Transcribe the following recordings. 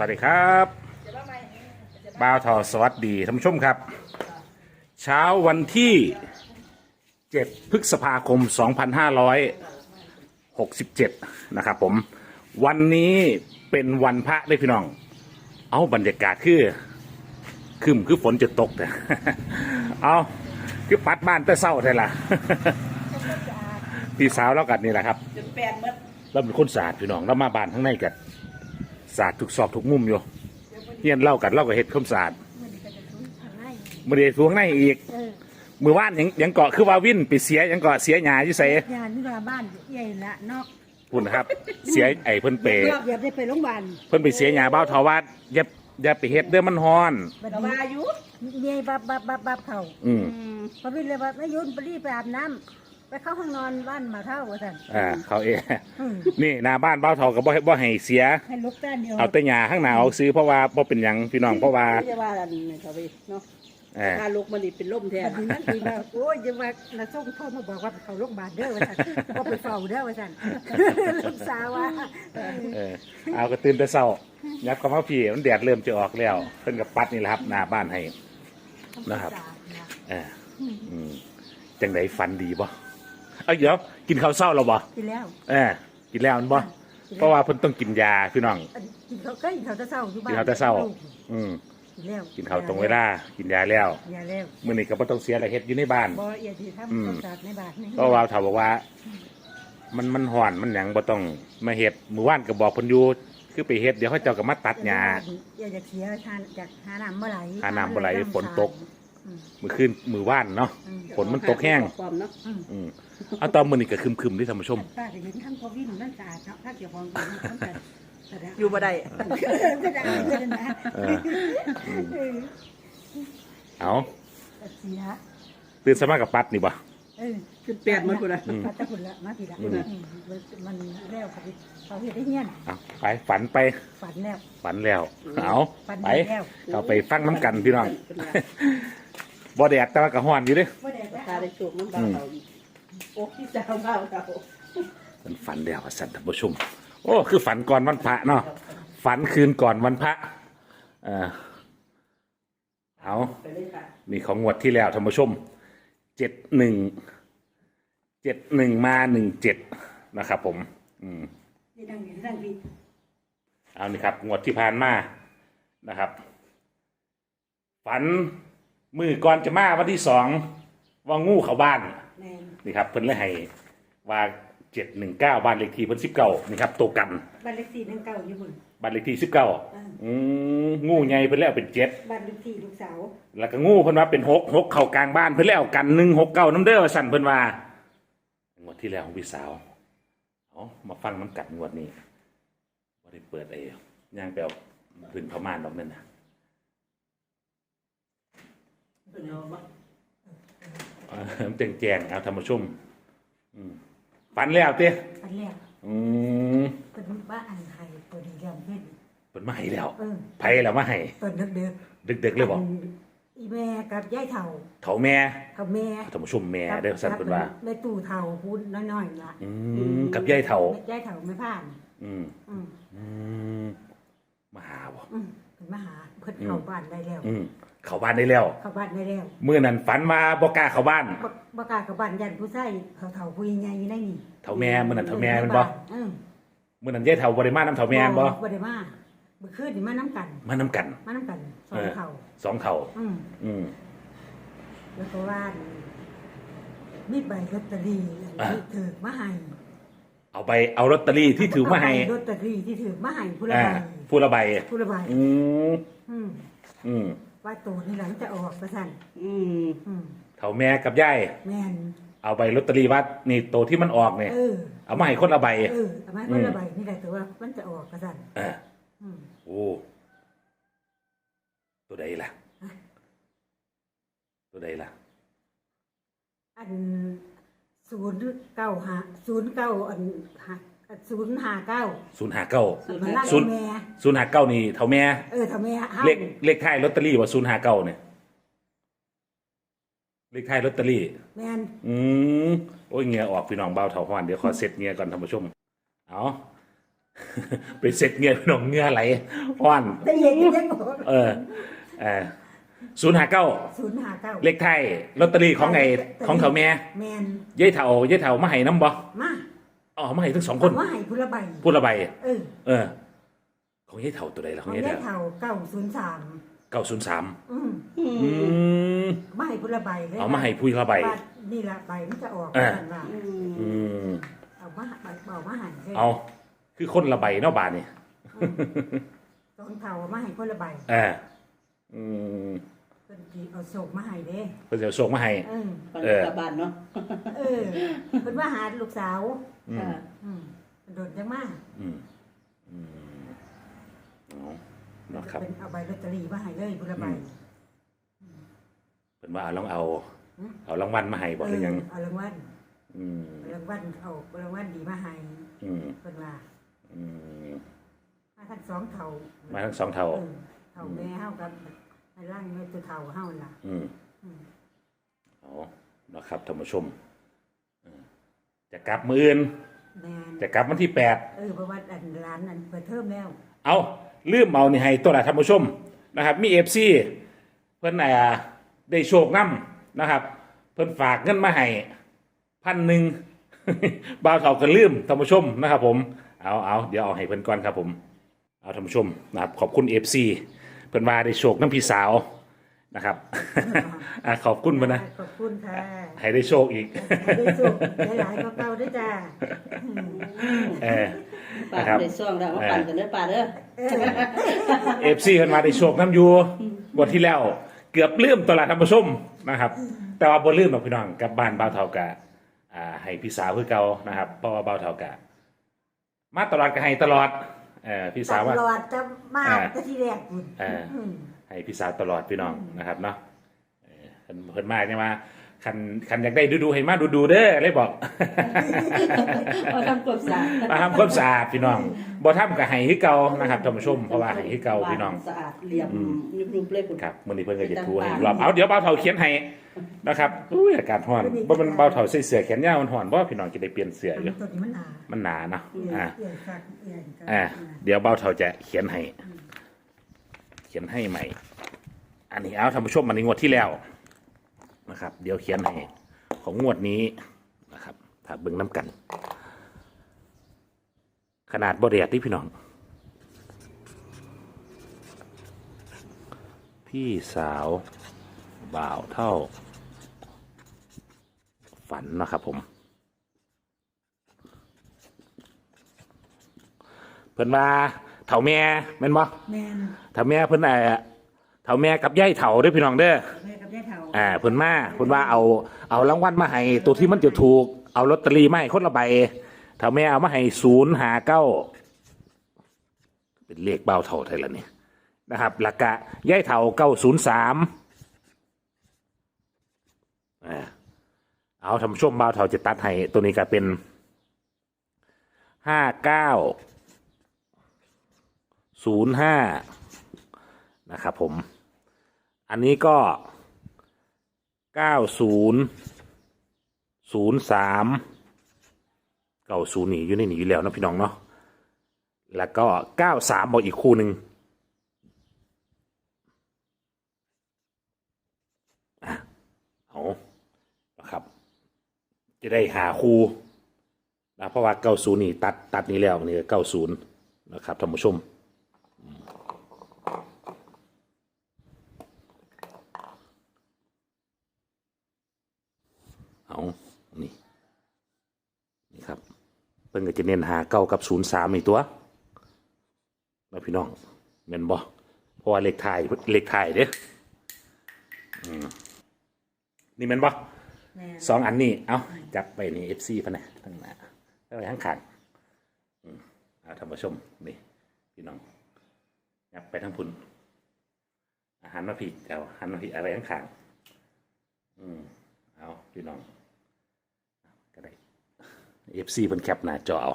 วัสดีครับบ่าวทอสวัสดีท่านผู้ชมครับ เช้าวันที่ 7 พฤษภาคม 2567 นะครับผม วันนี้เป็นวันพระได้อพี่น้อง เอาบรรยากาศคือคืมคือฝนจะตกแต่เอาคือปัดบ้านแต่เศร้าใช่ละพี่สาวแล้วกันนี่แหละครับ จนแปดหมดเราเป็นคนสะอาดพี่น้องเรามาบ้านข้างในกัน สะอาดทุกซอกทุกมุมอยู่เฮียนเล่ากันเล่ากับเฮ็ดความสะอาดมือเดียวสูงข้างในอีกเออมือว่านยังยังเกาะคือว่าวินไปเสียยังเกาะเสียหยาอยู่ใส่ยานนี่ว่าบ้านใหญ่ละเนาะคุณนะครับ เสียไอ้เพิ่นเปเดี๋ยวได้ไปโรงพยาบาลเพิ่นไปเสียหยาเบ้าทวาดอย่าอย่าไปเฮ็ดเด้อมันฮ้อนบัดก็นี้ว่าอยู่เมียบับบับบับบับเขาอืมพอพี่เลยว่าไม่ยุ่นไปรีบไปอาบน้ำ ไปเข้าห้องนอนบ้านมาเท่าว่าสั่นอ่าเขาเองอืมนี่หน้าบ้านเบ้าทอก็บ่ให้บ่ให้เสีย ให้ลุกด้านเดียวเอาแต่หยาข้างหน้าเอาซื้อเพราะว่าบ่เป็นหยังพี่น้องเพราะว่าไม่ใช่ว่าอันนี้เขาไปเนาะเออถ้าลูกมันนี่เป็นล่มแทบันดนี้นั่นทีว่าโอ้ยจะว่านาส่งโทรมาบอกว่าเขาโรงพยาบาลเด้อว่าสั่นก็ไปเฝ้าเด้อว่าสั่นลูกสาวว่าเออเอาก็ตื่นแต่เช้ายับเข้ามาพี่มันแดดเริ่มจะออกแล้วเพิ่นก็ปัดนี่แหละครับหน้าบ้านให้ นะครับ เอออืมจังไดฝันดีบ่ เอ้ยเดี๋ยวกินข้าวเช้าแล้วบ่กินแล้วเออกินแล้วมันบ่เพราะว่าเพิ่นต้องกินยาพี่น้อง อันกินเขาก็กินเขาจะเศร้าอยู่บ้านกินข้าวแต่เช้าอืมกินแล้วกินข้าวตรงเวลา กินยาแล้วยาแล้วมื้อนี้ก็บ่ต้องเสียอะไรเฮ็ดอยู่ในบ้าน บ่เอียดที่อืทำมความสะอาดในบ้านนี่เพราะว่าถ้าบอกว่า มันมันห่อนมันหยังบ่ต้องมาเฮ็ดมื้อวานก็บอกเพิ่นอยู่คือไปเฮ็ดเดี๋ยวเขาเจ้าก็มาตัดหญ้าอย่าจะเสียทานจากหาน้ำเมื่อไหร่หาน้ำบ่ไหลฝนตกอื มมื้อคืนมื้อวานเนาะอืมฝนมันตกแห้งความเนาะอืมอืมเอาตอนมื้อนี้ก็ครึมๆเด้ท่านผู้ชมป้าจะเห็นทั้งพอวิ่งนั่นสะอาดเนาะถ้าเกี่ยวของกันทั้งแต่แต่ละอยู่บ่ได้ก็ได้เลยนะเออเออเอาเสียตื่นสมากับปัดนี่บ่เออจนแปดหมดกูนะป้าตะกุนละมาทีละอืมอืมมันแล้วเขาเขาเห็นได้เงี้ยนเอาไปฝันไป ฝันแล้ว ฝันแล้วเอาฝันไปดีแล้วเอาไปฟังน้ำกันพี่น้อง บ่แดดแต่ว่าก็ฮ้อนอยู่เด้ว่าได้ถ้าได้โชคน้ำเบาเราอีกโอ้ที่จะเอาเบาเรามันฝันแล้วว่าสันท่านผู้ชม โอ้คือฝันก่อนวันพระเนาะฝันคืนก่อนวันพระเออเอาไปเลยค่ะนี่ของงวดที่แล้วท่านผู้ชมเจ็ดหนึ่งเจ็ดหนึ่งมาหนึ่งเจ็ดนะครับผม อืมที่นั่งอยู่ที่นั่งพี่เอานี่ครับงวดที่ผ่านมานะครับ ฝัน มือก่อนจะมาวันที่สองว่างูเข้าบ้าน แมนนี่ครับเพิ่นเลยให้ว่าเจ็ดหนึ่งเก้าบ้านเลขที่เพิ่นสิบเก้านี่ครับตัวกันบ้านเลขที่นั่งเก่าอยู่บนบ้านเลขที่สิบเก้าอ่าอืมงูใหญ่เพิ่นแล้วเป็นเจ็ดบ้านเลขที่ลูกสาวแล้วก็งูเพิ่นว่าเป็นหกหกเข้ากลางบ้านเพิ่นแล้วกันหนึ่งหกเก้าน้ำเด้อว่าสั่นเพิ่นว่างวดที่แล้วของพี่สาวเอามาฟังน้ำกัดงวดนี้ว่าได้เปิดไอ้ย่างไปเอาถึงพม่านดอกนั่นนะ เป็นเอาบ่เออมันแจงๆเอาธรรมชุ่มอืมฝันแล้วเต้อันแรกอืมเป็นบ้าอันไทยตัวดีเดียวเพื่นเพิ่นมาให้แล้วเออไผแล้วมาให้ตัวเด็กเด็กดึกๆเลยบอกอีแม่กับยายเฒ่าเถาแม่กับแม่ธรรมชุ่มแม่เด้อสั่นเพิ่นว่า แม่ตู่เฒ่าพูดน้อยๆละอืมกับยายเถายายเฒ่าไม่ผ่าน อืมอืมอืมมาหาบ่อืมเป็นมาหาเพิ่นเข้าบ้านได้แล้ว อืม เข้าบ้านได้แล้วเข้าบ้านได้แล้วเมื่อนั้นฝันมาบ่กล้าเข้าบ้านบ่บ่กล้าเข้าบ้านยันผู้ชายเฒ่าๆผู้ใหญ่อยู่ในนี่เฒ่าแม่มื้อนั้นเฒ่าแม่แมันบ่อืมเมื่อนั้นยายเฒ่าบ่ได้มานํเฒ่าแม่นบ่บ่ได้มาเมื่อคืนนี่มาน้ำกัน มานํกัน มาน้ำกันสองเฒ่าสองเฒ่าอืมอืมแล้วก็ว่ามีใบลอตเตอรี่อันนี้ถือมาให้เอาไปเอาลอตเตอรี่ที่ถือมาให้เใบลอตเตอรี่ที่ถือมาให้ผู้ละอ่าใบผู้ละใบผู้ละใบอืมอืมอืม ว่าตัวนี่หลังจะออกประสันอืมอืมเฒ่าแม่กับยายแม่นเอาใบลอตเตอรี่ว่านี่ตัวที่มันออกเนี่ยเออ เอามาให้คนละใบ เออเอามาคนละใบนี่แหละแต่ว่ามันจะออกประสันเออ อืมโอ้ ตัวใดล่ะ ตัวใดล่ะ อันศูนย์เก้าห้าศูนย์เก้าอันห้า ศูนย์ห้าเก้าศูนย์หาเก้ามันล่างศูนย์แม่ศูนย์หาเก้านี่เท่าแม่ เออทำไมห้าเลขเลขท้ายลอตเตอรี่ว่าศูนย์หาเก้าเนี่ยเลขท้ายลอตเตอรี่แม่นอืมโอ้ยเหงียออกพี่น้องเบาเท่าหวานเดี๋ยวขอเซ็ตเหงียก่อนท่านผู้ชม เอาไปเซ็ตเงื่อนพี่น้องเงื่อไหลอ่อนได้เห็นยังบอกเออเออศูนย์หาเก้าศูนย์ห้าเก้าเลขไทยลอตเตอรี่ของไงของเขาแม่แมนยายเถายายเถามาให้น้ำบ่มา อ๋อมาให้ทั้งสองคนเอาว่าให้พุละใบพูดละใบเออเออ ของยายเถาตัวใดล่ะขขอองงยายได้เถาเท่าเก้าศูนย์สามเก้าศูนย์สามอืมอืมมาให้พุละใบเลยเอามาให้พุละใบ ว่านี่ละใบมันจะออกเออกันว่าอืมเอามาใบเอามาใหันเลยเอาคือคนละใบเนาะบาทนี่สองเท่าเอามาให้พุละใบเอออืมเพิ่นสิเอาโศกมาให้เด้เพิ่นจะส่งมาให้ เออปันเออ กลับบ้านเนาะเออเพิ่นว่าหาลูกสาวอืมค่ะอืมโดดจังมาอืมอืมเอาเนาะครับเป็นเอาใบลอตเตอรี่มาให้เลยพุละใบเพิ่นว่าเอาลองเอา อืม เอารางวัลมาให้บอกหรือยังเอารางวัลอืมเอารางวัลเอารางวัลดีมาให้อืมเพิ่นว่าอืมมาทั้งสองเท่ามาทั้งสองเท่า เออเท่าแม่เฮากับไอ้ ร่างแม่ตัวเท่าเฮาล่ะ อืมอืมเอานะครับท่านผู้ชมเออจะกลับมืออื่นแม่นจะกลับวันที่แปด เออเพราะว่าอันร้านนั้นเปิดเทอมแล้ว เอาลืมเอานี่ให้ตัวละท่านผู้ชมนะครับ มีเอฟซีเพิ่นอ่าได้โชคนํนะครับ เพิ่นฝากเงินมาให้พันหนึ่ง บ่าวเฒ่าก็ลืมท่านผู้ชมนะครับ ผมเอาเอาเดี๋ยวเอาให้เพิ่นก่อนครับผม เอาท่านผู้ชมนะครับขอบคุณเอฟซี เพิ่นว่าได้โชคน้ำพี่สาวนะครับ อะขอบคุณเพิ่นนะขอบคุณค่ะให้ได้โชคอีกให้ได้สุขหลายๆก็เก่าด้วยจ้าอืมเออป่านะครับในช่วงแล้วมาปั่นกันเด้อป่าเด้อเออเอฟซีเพิ่นมาได้โชคน้ำอยูบทที่แล้วเกือบลืมตลาดธรรมชมนะครับ แต่ว่าบ่ลืมหรอกพี่น้องกลับบ้านบ่าวเฒ่ากะอ่าให้พี่สาวคือเก่านะครับเพราะว่าบ่าวเฒ่ากะมาตลอดก็ให้ตลอด เออพี่สาวว่า ตลอดจะมาอ่าแต่ที่แรกคุณเออให้พี่สาวตลอดพี่น้องนะครับเนาะเออเพิ่นเพิ่นมาเนี่ยมาคันคันอยากได้ดูๆให้มาดูๆเด้อเลยบอกเอาทำกบสามาทำความสะอาดพี่น้องบ่ทำก็ให้คือเก่านะครับท่านผู้ชมเพราะว่าให้คือเก่าพี่น้อง สะอาดเหลี่ยมยุบๆเลยคุณ ครับมื้อนี้เพิ่นก็จะทูให้อีกรอบเอาเดี๋ยวเบาเฒ่าเขียนให้ นะครับอุ้ยอากาศร้อนบ่มันเบาเฒ่าใส่เสื้อแขนยาวมันร้อนบ่พี่น้องจะได้เปลี่ยนเสื้ออยู่ตัวนี้มันหนามันหนาเนาะเอียอ่าเอียคักเอียคักอ่าเดี๋ยวเบาเฒ่าจะเขียนให้ เขียนให้ใหม่ อันนี้เอาท่านผู้ชมมันในงวดที่แล้วนะครับ เดี๋ยวเขียนให้ของงวดนี้นะครับถ้าเบิ่งน้ำกัน ขนาดบริยัดที่พี่น้อง พี่สาว บ่าวเท่า ฝันนะครับผม เพิ่นว่าเถ่าแม่แม่นบ่แม่นเถ่าแม่เพิ่นเอ่อเถ่าแม่กับยายเถ่าเด้อพี่น้องเด้อแม่กับยายเฒ่าอ่าเพิ่นมาเพิ่นว่าเอาเอารางวัลมาให้ตัวที่มันจะถูกเอาลอตเตอรี่มาให้คนละใบเถ่าแม่เอามาให้ศูนย์หาเก้าเป็นเลขเบาเท่าไทยละนี่นะครับหลักกะยายเถ่าเก้าศูนย์สามอ่า เอาทำช่วงบาวเท่าจะตัดให้ตัวนี้ก็เป็นห้าเก้าศูนย์ห้านะครับผม อันนี้ก็เก้าศูนย์ศูนย์สามเก้าศูนย์นี่อยู่ในนี้อยู่แล้วนะพี่น้องเนาะแล้วก็เก้าสามบอกอีกคู่หนึ่งอะเอานะครับ จะได้หาคู่นะเพราะว่าเก้าศูนย์นี่ตัดตัดนี้แล้วนี่เก้าศูนย์นะครับท่านผู้ชมเอานี่นี่ครับเพิ่นก็จะเน้นหาเก้ากับศูนย์สามอีกตัวแล้วพี่น้องเมนบ่เพราะว่าเลขไทายเลขไทายเด้อนี่แม่นบ่แม่น สองอันนี้ เอาจับไปนี่เอฟซีพะนะทั้งหน้าแล้วไปทั้งขางอืมเอาท่านผู้ชมนี่พี่น้องยับไปทั้งพุ่นอาหารมาพี่เอาหันมาพี่อะไรทั้งขางอืมเอาพี่น้องก็ได้เอฟซีเพิ่นแคปหน้าจอเอา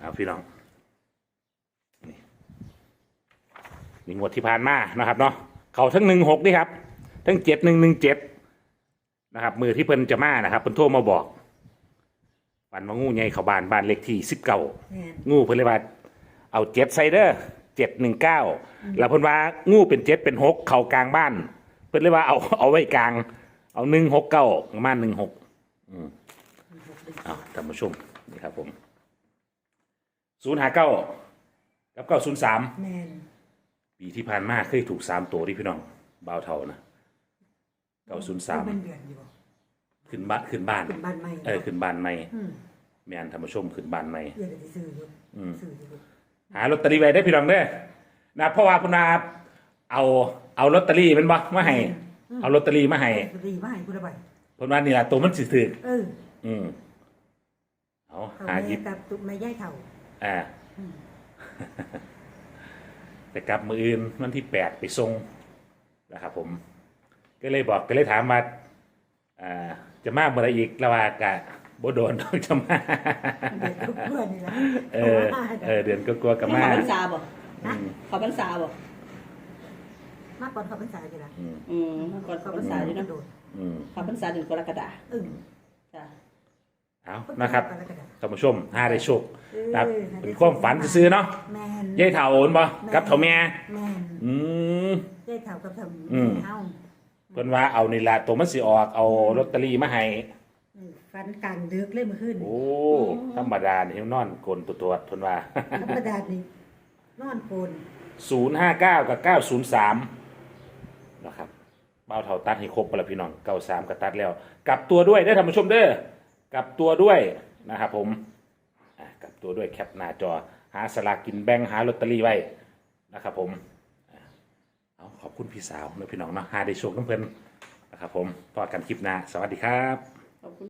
เอาพี่น้องนี่นี่งวดที่ผ่านมานะครับเนาะเขาทั้งหนึ่งหกนี่ครับ ทั้งเจ็ดหนึ่งหนึ่งเจ็ดนะครับมือที่เพิ่นจะมานะครับเพิ่นโทรมาบอกฝันว่างูใหญ่เข้าบ้านบ้านเลขที่สิบเก้าแม่นงูเพิ่นเลยว่าเอาเจ็ดไซเดอร์เจ็ดหนึ่งเก้าแล้วเพิ่นว่างูเป็นเจ็ดเป็นหกเข้ากลางบ้าน เพิ่นเลยว่าเอาเอาไว้กลาง เอาหนึ่งหกเก้าประมาณหนึ่งหกอืมเอาท่านผู้ชมนี่ครับผมศูนย์หาเก้ากับเก้าศูนย์สามแม่นปีที่ผ่านมาเคยถูกสามตัวที่พี่น้องบ่าวเท่านะ เก้าศูนย์สามเป็นเดือนอยู่บ่ขึ้นบ้านขึ้นบ้าน เป็นบ้านใหม่เออขึ้นบ้านใหม่อืมแม่นท่านผู้ชมขึ้นบ้านใหม่ เดี๋ยวจะซื้ออยู่อืม ซื้ออยู่หาลอตเตอรี่ไว้ได้พี่น้องเด้อนะเพราะว่าคุณนาเอาเอาลอตเตอรี่แมันบ่มาให้เอาลอตเตอรี่มาให้ลอตเตอรี่มาให้กูละใบเพราะว่านี่ล่ะตัวมันสิถือเอออืมเอาเขาหาหยิแม่บกับตุกแม่ย่ายเฒ่าอ่า อืมแต่กลับมืออื่นวันที่แปดไปส่งนะครับผม ก็เลยบอกก็เลยถามว่าอ่าจะมาเมื่อไหรอีกระว่ากะบ่โดนต้องจะมาเด็กทุกเพื่อนนี่แหละเออเออเดือนก็กลัวๆกับไม่มาขอพรรษาบ่นะขอพรรษาบ่มากกว่าเขาเป็นสายอยู่ละอืมอืมก่อนขอพรรษาอยู่นะโดดอืมขอพรรษาเดือนกรกฎาอึ้งจ้ะเอานะครับกรกฎาคมท่านผู้ชมห้าได้โชคเออครับเป็นความฝันซื้อๆเนาะแม่นยายเถาโอนบ่กับเถาแม่แม่นอืมย่ายเฒ่ากับทำอืมเฮา เพิ่นว่าเอานี่ล่ะตัวมันสิออกเอาลอตเตอรี่มาให้อืมฟันกลางดึกเลยเมื่อคืนโอ้ธรรมดานี่นอนกลนตัวตัวเพิ่นว่า ธรรมดานี่นอนโกน059 กับ 903นะครับเบ้าเท่าตัดให้ครบไปแล้วพี่น้อง 93ก็ตัดแล้ว กลับตัวด้วยได้อท่านผู้ชมเด้อกลับตัวด้วยนะครับผมอะกลับตัวด้วยแคปหน้าจอ หาสลากกินแบ่งหาลอตเตอรี่ไว้นะครับผมอะเอา ขอบคุณพี่สาวเนะพี่น้องเนาะหาได้โชคน้ำเพิ่นนะครับผมพอกันคลิปหน้า สวัสดีครับขอบคุณ